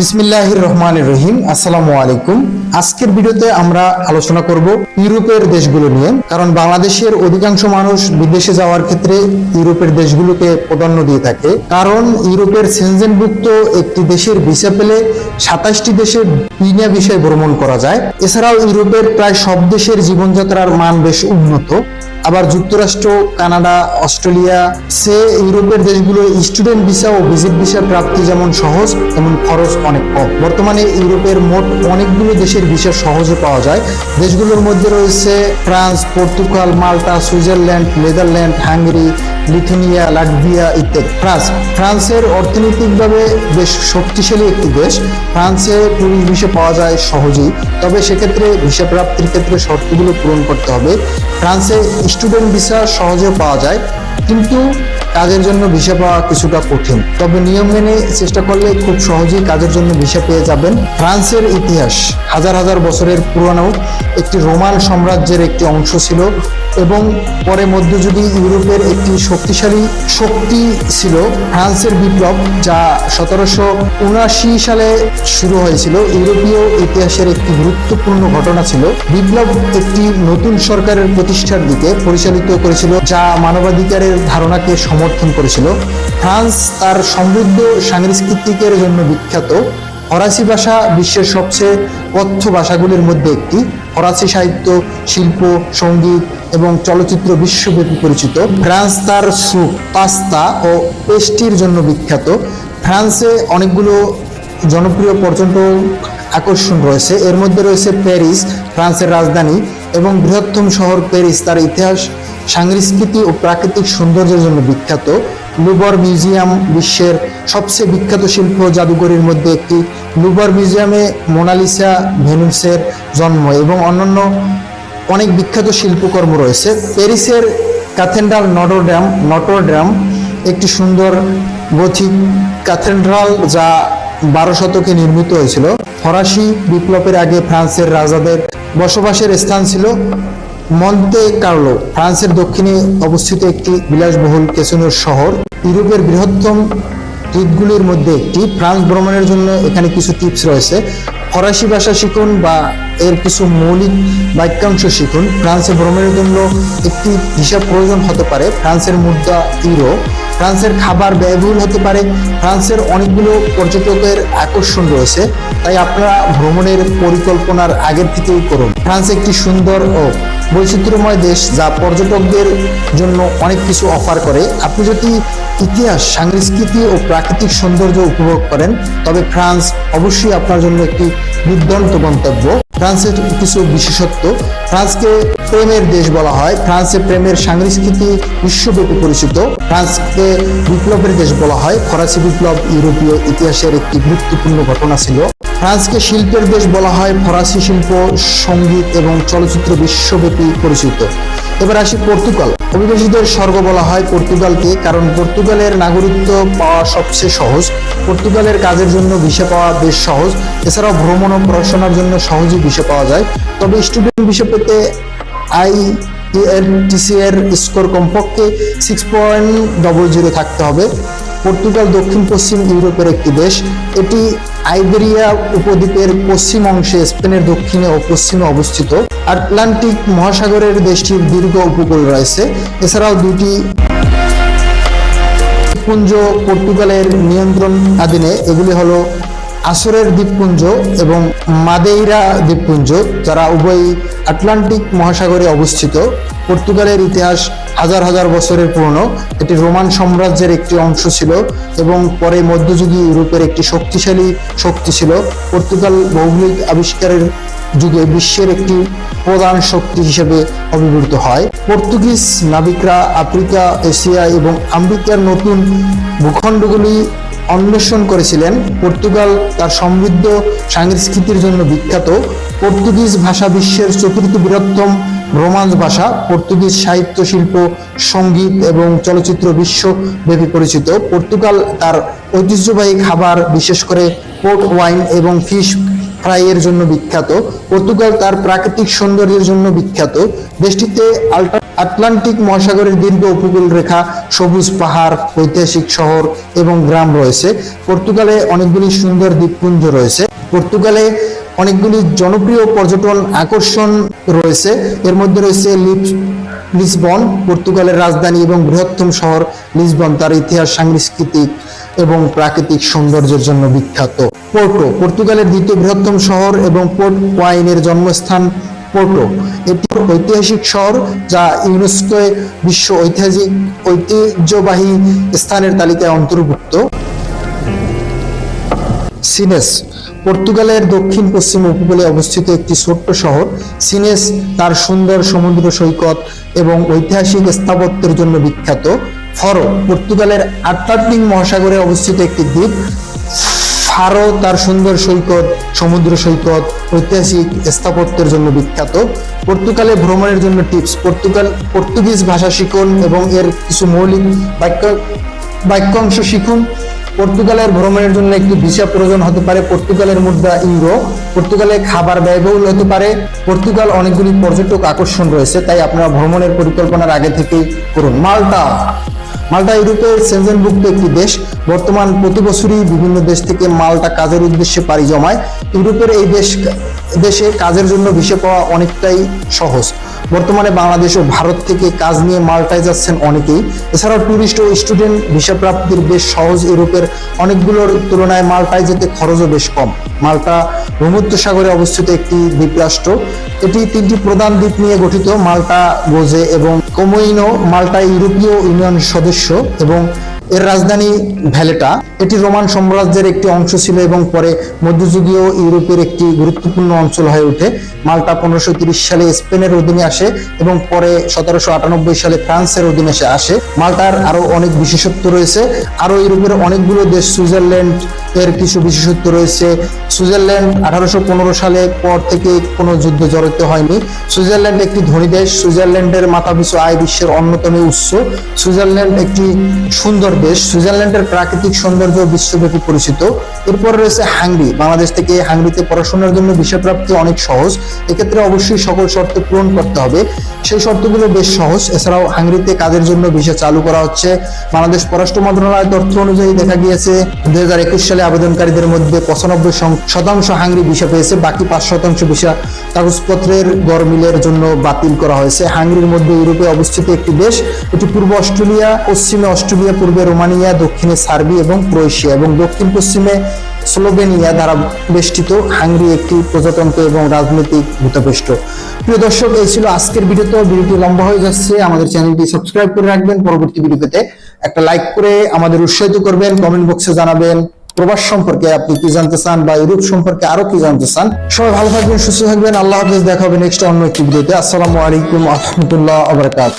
বিসমিল্লাহির রহমান রহিম। আসসালামু আলাইকুম। আজকের ভিডিওতে আমরা আলোচনা করব ইউরোপের দেশগুলো নিয়ে, কারণ বাংলাদেশের অধিকাংশ মানুষ বিদেশে যাওয়ার ক্ষেত্রে ইউরোপের দেশগুলোকে প্রাধান্য দিয়ে থাকে। কারণ ইউরোপের সেনজেনভুক্ত একটি দেশের ভিসা পেলে সাতাশটি দেশের বিনা বিষয়ে ভ্রমণ করা যায়। এছাড়াও ইউরোপের প্রায় সব দেশের জীবনযাত্রার মান বেশ উন্নত। আবার যুক্তরাষ্ট্র, কানাডা, অস্ট্রেলিয়া, সে ইউরোপের দেশগুলো স্টুডেন্ট ভিসা ও ভিজিট ভিসা প্রাপ্তি যেমন সহজ, তেমন খরচ অনেক কম। বর্তমানে ইউরোপের মোট অনেকগুলো দেশের ভিসা সহজে পাওয়া যায়। দেশগুলোর মধ্যে রয়েছে France, Portugal, Malta, Switzerland, Netherland, Hungary, Lithuania, Latvia ইত্যাদি। ফ্রান্স, ফ্রান্সের অর্থনৈতিকভাবে বেশ শক্তিশালী একটি দেশ। ফ্রান্সে টুরিস্ট ভিসা পাওয়া যায় সহজেই। তবে সেক্ষেত্রে ভিসা প্রাপ্তির ক্ষেত্রে শর্তগুলো পূরণ করতে হবে। ফ্রান্সে স্টুডেন্ট ভিসা সহজে পাওয়া যায়, কিন্তু কাজের জন্য ভিসা পাওয়া কিছুটা কঠিন। তবে নিয়ম মেনে চেষ্টা করলে খুব সহজেই কাজের জন্য ভিসা পেয়ে যাবেন ফ্রান্সের ইতিহাস। হাজার হাজার বছরের পুরানো একটি রোমান সাম্রাজ্যের একটি অংশ ছিল এবং পরে মধ্যযুগে ইউরোপের একটি শক্তিশালী শক্তি ছিল ফ্রান্সের বিপ্লব, যা সতেরোশো উনআশি সালে শুরু হয়েছিল। ইউরোপীয় ইতিহাসের একটি গুরুত্বপূর্ণ ঘটনা ছিল, বিপ্লব একটি নতুন সরকারের প্রতিষ্ঠার দিকে পরিচালিত করেছিল, যা মানবাধিকারের ধারণাকে সমর্থন করেছিল। ফ্রান্স তার সমৃদ্ধ সাংস্কৃতিকের জন্য বিখ্যাত। ফরাসি ভাষা বিশ্বের সবচেয়ে কথ্য ভাষাগুলির মধ্যে একটি। ফরাসি সাহিত্য, শিল্প, সংগীত এবং চলচ্চিত্র বিশ্বব্যাপী পরিচিত। ফ্রান্স তার স্যুপ, পাস্তা ও পেস্টির জন্য বিখ্যাত। ফ্রান্সে অনেকগুলো জনপ্রিয় পর্যটন আকর্ষণ রয়েছে। এর মধ্যে রয়েছে প্যারিস, ফ্রান্সের রাজধানী। এবং বৃহত্তম শহর প্যারিস তার ইতিহাস সংস্কৃতি ও প্রাকৃতিক সৌন্দর্যের জন্য বিখ্যাত। লুবর মিউজিয়াম বিশ্বের সবচেয়ে বিখ্যাত শিল্প জাদুঘরের মধ্যে একটি। লুবর মিউজিয়ামে মোনালিসা ভেনুসের জন্ম এবং অন্যান্য অনেক বিখ্যাত শিল্পকর্ম রয়েছে। প্যারিসের ক্যাথেড্রাল নটরড্যাম নটরড্যাম একটি সুন্দর গথিক ক্যাথেড্রাল যা বারো শতকে নির্মিত হয়েছিল। ফরাসি বিপ্লবের আগে ফ্রান্সের রাজাদের বসবাসের স্থান ছিল মন্তে কার্লো। ফ্রান্সের দক্ষিণে অবস্থিত একটি বিলাসবহুল কেসিনোর শহর। ইউরোপের বৃহত্তম দ্বীপগুলির মধ্যে একটি। ফ্রান্স ভ্রমণের জন্য এখানে কিছু টিপস রয়েছে। ফরাসি ভাষা শিখুন বা এর কিছু মৌলিক বাক্যাংশ শিখুন, ফ্রান্সে ভ্রমণের জন্য একটি হিসাব প্রয়োজন হতে পারে। ফ্রান্সের মুদ্রা ইউরো, ফ্রান্সের খাবার ব্যয়বহুল হতে পারে, ফ্রান্সের অনেকগুলো পর্যটকের আকর্ষণ রয়েছে, তাই আপনারা ভ্রমণের পরিকল্পনার আগের থেকেই করুন। ফ্রান্স একটি সুন্দর ও বৈচিত্র্যময় দেশ যা পর্যটকদের জন্য অনেক কিছু অফার করে। আপনি যদি ইতিহাস, সংস্কৃতি ও প্রাকৃতিক সৌন্দর্য উপভোগ করেন, তবে ফ্রান্স অবশ্যই আপনার জন্য একটি দুর্দান্ত গন্তব্য। ফ্রান্সের কিছু বিশেষত্ব, ফ্রান্সকে প্রেমের দেশ বলা হয়। ফ্রান্সে প্রেমের সংস্কৃতি বিশ্বব্যাপী পরিচিত। ফ্রান্সকে বিপ্লবের দেশ বলা হয়। ফরাসি বিপ্লব ইউরোপীয় ইতিহাসের একটি গুরুত্বপূর্ণ ঘটনা ছিল। ফ্রান্সকে শিল্পের দেশ বলা হয় ফরাসি শিল্প, সংগীত এবং চলচ্চিত্র বিশ্বব্যাপী পরিচিত। এবার আসি পর্তুগাল। অভিবাসীদের স্বর্গ বলা হয় পর্তুগালকে কারণ পর্তুগালের নাগরিকত্ব পাওয়া সবচেয়ে সহজ। পর্তুগালের কাজের জন্য ভিসা পাওয়া বেশ সহজ। এছাড়াও ভ্রমণ ও পড়াশোনার জন্য সহজেই ভিসা পাওয়া যায়। তবে স্টুডেন্ট ভিসা পেতে আই এর স্কোর কমপক্ষে সিক্স পয়েন্ট ডবল জিরো থাকতে হবে। পর্তুগাল দক্ষিণ পশ্চিম ইউরোপের একটি দেশ। এটি আইবেরিয়া উপদ্বীপের পশ্চিম অংশে স্পেনের দক্ষিণে ও পশ্চিমে অবস্থিত। আটলান্টিক মহাসাগরের দেশটির দীর্ঘ উপকূল রয়েছে। এছাড়াও দুটি দ্বীপপুঞ্জ পর্তুগালের নিয়ন্ত্রণ আধীনে। এগুলি হলো আসরের দ্বীপপুঞ্জ এবং মাদেইরা দ্বীপপুঞ্জ, যারা উভয়ই আটলান্টিক মহাসাগরে অবস্থিত। পর্তুগালের ইতিহাস হাজার হাজার বছরের পুরনো। এটি রোমান সাম্রাজ্যের একটি অংশ ছিল এবং পরে মধ্যযুগী ইউরোপের একটি শক্তিশালী শক্তি ছিল। পর্তুগাল ভৌগোলিক আবিষ্কারের যুগে বিশ্বের একটি প্রধান শক্তি হিসেবে অভিভূত হয়। পর্তুগিজ নাবিকরা আফ্রিকা, এশিয়া এবং আমেরিকার নতুন ভূখণ্ডগুলি অন্বেষণ করেছিলেন। পর্তুগাল তার সমৃদ্ধ সংস্কৃতির জন্য বিখ্যাত। পর্তুগিজ ভাষা বিশ্বের চতুর্থ বৃহত্তম রোমান্স ভাষা। পর্তুগিজ সাহিত্য, শিল্প, সংগীত এবং চলচ্চিত্র বিশ্বব্যাপী পরিচিত। পর্তুগাল তার ঐতিহ্যবাহী খাবার, বিশেষ করে পোর্ট ওয়াইন এবং ফিশ ফ্রাইয়ের জন্য বিখ্যাত। পর্তুগাল তার প্রাকৃতিক সৌন্দর্যের জন্য বিখ্যাত। দেশটিতে আল্ট্রা আটলান্টিক মহাসাগরের দীর্ঘ উপকূল রেখা, সবুজ পাহাড়, ঐতিহাসিক শহর এবং গ্রাম রয়েছে। পর্তুগালে অনেকগুলি সুন্দর দ্বীপপুঞ্জ রয়েছে। পর্তুগালে অনেকগুলি জনপ্রিয় পর্যটন আকর্ষণ রয়েছে। এর মধ্যে রয়েছে লিসবন, পর্তুগালের রাজধানী এবং বৃহত্তম শহর লিসবন, তার ইতিহাস, সাংস্কৃতিক এবং প্রাকৃতিক সৌন্দর্যের জন্য বিখ্যাত। পোর্টো, পর্তুগালের দ্বিতীয় বৃহত্তম শহর এবং পোর্ট ওয়াইনের জন্মস্থান পোর্টো। এটি ঐতিহাসিক শহর যা ইউনেস্কো বিশ্ব ঐতিহাসিক ঐতিহ্যবাহী স্থানের তালিকায় অন্তর্ভুক্ত। সিনেস, পর্তুগালের দক্ষিণ পশ্চিম উপকূলে অবস্থিত একটি ছোট্ট শহর। সিনেস তার সুন্দর সমুদ্র সৈকত এবং ঐতিহাসিক স্থাপত্যের জন্য বিখ্যাত। ফরো, পর্তুগালের আটলান্টিক মহাসাগরে অবস্থিত একটি দ্বীপ। ফারো তার সুন্দর সৈকত, সমুদ্র সৈকত, ঐতিহাসিক স্থাপত্যের জন্য বিখ্যাত। পর্তুগালে ভ্রমণের জন্য টিপস, পর্তুগাল, পর্তুগিজ ভাষা শিখুন এবং এর কিছু মৌলিক বাক্য বাক্যাংশ শিখুন। পর্তুগালের ভ্রমণের জন্য একটি ভিসা প্রয়োজন হতে পারে। পর্তুগালের মুদ্রা ইউরো। পর্তুগালে খাবার ব্যয়বহুল হতে পারে। পর্তুগাল অনেকগুলি পর্যটক আকর্ষণ রয়েছে, তাই আপনারা ভ্রমণের পরিকল্পনার আগে থেকেই করুন। মাল্টা। মাল্টা ইউরোপের সেনজেনভুক্ত একটি দেশ। বর্তমান প্রতি বছরই বিভিন্ন দেশ থেকে মাল্টা কাজের উদ্দেশ্যে পাড়ি জমায়। ইউরোপের এই দেশ দেশে কাজের জন্য ভিসা পাওয়া অনেকটাই সহজ। বর্তমানে বাংলাদেশ ও ভারত থেকে কাজ নিয়ে মাল্টায় যাচ্ছেন অনেকেই। এছাড়াও ট্যুরিস্ট ও স্টুডেন্ট ভিসা প্রাপ্তির বেশ সহজ ইউরোপের অনেকগুলোর তুলনায় মাল্টায় যেতে খরচও বেশ কম। মাল্টা ভূমধ্য সাগরে অবস্থিত একটি দ্বীপরাষ্ট্র। এটি তিনটি প্রধান দ্বীপ নিয়ে গঠিত। মাল্টা গোজে এবং কোমোইনো মাল্টা ইউরোপীয় ইউনিয়ন সদস্য এবং এর রাজধানী ভ্যালেটা, এটি রোমান সাম্রাজ্যের একটি অংশ ছিল এবং পরে মধ্যযুগীয় ইউরোপের একটি গুরুত্বপূর্ণ অঞ্চল হয়ে ওঠে। মাল্টা পনেরোশো সালে স্পেনের অধীনে আসে এবং পরে সতেরোশো আটানব্বই সালে ফ্রান্সের অধীনে আসে। মাল্টার আরও অনেক বিশেষত্ব রয়েছে। আরও ইউরোপের অনেকগুলো দেশ সুইজারল্যান্ড এর কিছু বিশেষত্ব রয়েছে। সুইজারল্যান্ড আঠারোশো পনেরো সালে পর থেকে কোনো যুদ্ধ জড়িত হয়নি। সুইজারল্যান্ড একটি ধনী দেশ। সুইজারল্যান্ডের মাথাপিছু আয় বিশ্বের অন্যতম উৎস। সুইজারল্যান্ড একটি সুন্দর দেশ। সুইজারল্যান্ডের প্রাকৃতিক সৌন্দর্য বিশ্বব্যাপী পরিচিত। এরপর রয়েছে হাঙ্গরি। বাংলাদেশ থেকে হাঙ্গরিতে পড়াশোনার জন্য ভিসা প্রাপ্তি অনেক সহজ। এক্ষেত্রে অবশ্যই সকল শর্ত পূরণ করতে হবে। সেই শর্তগুলো বেশ সহজ। এছাড়াও হাঙ্গরিতে কাজের জন্য ভিসা চালু করা হচ্ছে। বাংলাদেশ পররাষ্ট্র মন্ত্রণালয়ের তথ্য অনুযায়ী দেখা গিয়েছে, দুই হাজার একুশ সালে আবেদনকারীদের মধ্যে পঁচানব্বই শতাংশ হাঙ্গরি ভিসা পেয়েছে, বাকি পাঁচ শতাংশ ভিসা কাগজপত্রের গরমিলের জন্য বাতিল করা হয়েছে। হাঙ্গরির মধ্যে ইউরোপে অবস্থিত একটি দেশ, এটি পূর্ব অস্ট্রেলিয়া, পশ্চিমে অস্ট্রেলিয়া, পূর্বে রোমানিয়া, দক্ষিণে সার্বি এবং ক্রোয়েশিয়া এবং দক্ষিণ পশ্চিমে স্লোভেনিয়া দ্বারা বেষ্টিত হাঙ্গরি একটি প্রজাতন্ত্র এবং রাজনৈতিক ভূতপৃষ্ঠ। প্রিয় দর্শক, এই ছিল আজকের ভিডিওতে। ভিডিওটি লম্বা হয়ে যাচ্ছে। আমাদের চ্যানেলটি সাবস্ক্রাইব করে রাখবেন। পরবর্তী ভিডিও পেতে একটা লাইক করে আমাদের উৎসাহিত করবেন। কমেন্ট বক্সে জানাবেন প্রবাস সম্পর্কে আপনি কি জানতে চান বা ইউরোপ সম্পর্কে আরও কি জানতে চান। সবাই ভালো থাকবেন, সুস্থ থাকবেন। আল্লাহ হাফিজ। দেখা হবে নেক্সট অন্য একটি ভিডিওতে। আসসালামু আলাইকুম আহমতুল্লাহ আবরকাত।